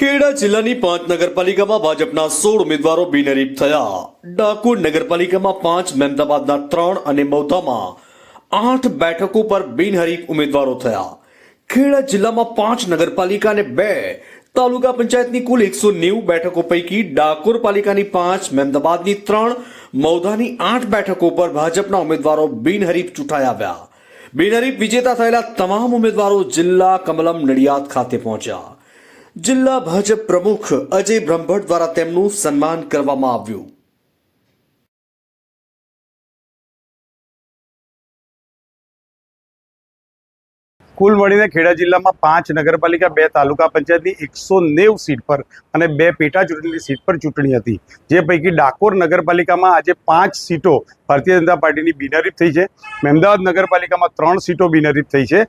ખેડા જિલ્લાની પાંચ નગરપાલિકામાં ભાજપના સોળ ઉમેદવારો બિનહરીફ થયા. ડાકોર નગરપાલિકામાં પાંચ, મહેમદાબાદના ત્રણ અને મૌધામાં આઠ બેઠકો પર બિનહરીફ ઉમેદવારો થયા. ખેડા જિલ્લામાં પાંચ નગરપાલિકા અને બે, તાલુકા પંચાયતની કુલ એકસો નેવું બેઠકો પૈકી ડાકોર પાલિકાની પાંચ, મહેમદાબાદની ત્રણ મૌધાની આઠ બેઠકો પર ભાજપના ઉમેદવારો બિનહરીફ ચૂંટાઈ આવ્યા. બિનહરીફ વિજેતા થયેલા તમામ ઉમેદવારો જિલ્લા કમલમ નડિયાદ ખાતે પહોંચ્યા. જિલ્લા ભાજપ પ્રમુખ અજય બ્રહ્મભટ્ટ દ્વારા તેમનું સન્માન કરવામાં આવ્યું. કુલ મળીને ખેડા જિલ્લામાં પાંચ નગરપાલિકા, બે તાલુકા પંચાયતની એકસો નેવું સીટ પર અને બે પેટા ચૂંટણીની સીટ પર ચૂંટણી હતી. જે પૈકી ડાકોર નગરપાલિકામાં આજે પાંચ સીટો ભારતીય જનતા પાર્ટીની બિનહરીફ થઈ છે. મહેમદાવાદ નગરપાલિકામાં ત્રણ સીટો બિનહરીફ થઈ છે.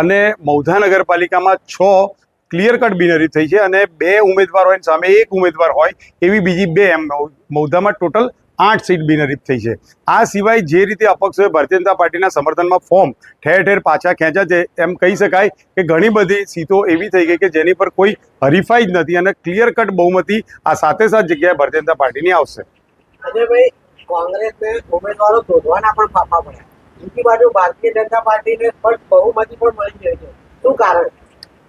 અને મૌધા નગરપાલિકામાં છ ક્લિયર કટ બિનરી થઈ છે અને બે ઉમેદવાર હોય સામે એક ઉમેદવાર હોય એવી બીજી બે એમ મૌધામાં ટોટલ આઠ સીટ બિનરીત થઈ છે. આ સિવાય જે રીતે અપક્ષોએ ભારતીય જનતા પાર્ટીના સમર્થનમાં ફોર્મ ઠેર ઠેર પાછા ખેંચ્યા છે, એમ કહી શકાય કે ઘણી બધી સીટો એવી થઈ ગઈ કે જેની પર કોઈ હરીફાઈ જ નથી અને ક્લિયર કટ બહુમતી આ સાથે સાત જગ્યાએ ભારતીય જનતા પાર્ટીની આવશે. અજયભાઈ, કોંગ્રેસને ઉમેદવારો શોધવાના પણ બીજી ભારતીય જનતા પાર્ટીને બહુમતી પણ મળી ગઈ છે. શું કારણ?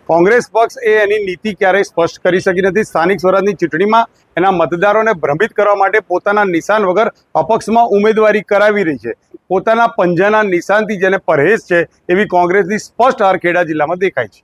કોંગ્રેસ પક્ષ એ એની નીતિ ક્યારેય સ્પષ્ટ કરી શકી નથી. સ્થાનિક સ્વરાજની ચૂંટણીમાં એના મતદારોને ભ્રમિત કરવા માટે પોતાના નિશાન વગર અપક્ષમાં ઉમેદવારી કરાવી રહી છે. પોતાના પંજાના નિશાનથી જેને પરહેજ છે એવી કોંગ્રેસની સ્પષ્ટ હાર ખેડા જિલ્લામાં દેખાય છે.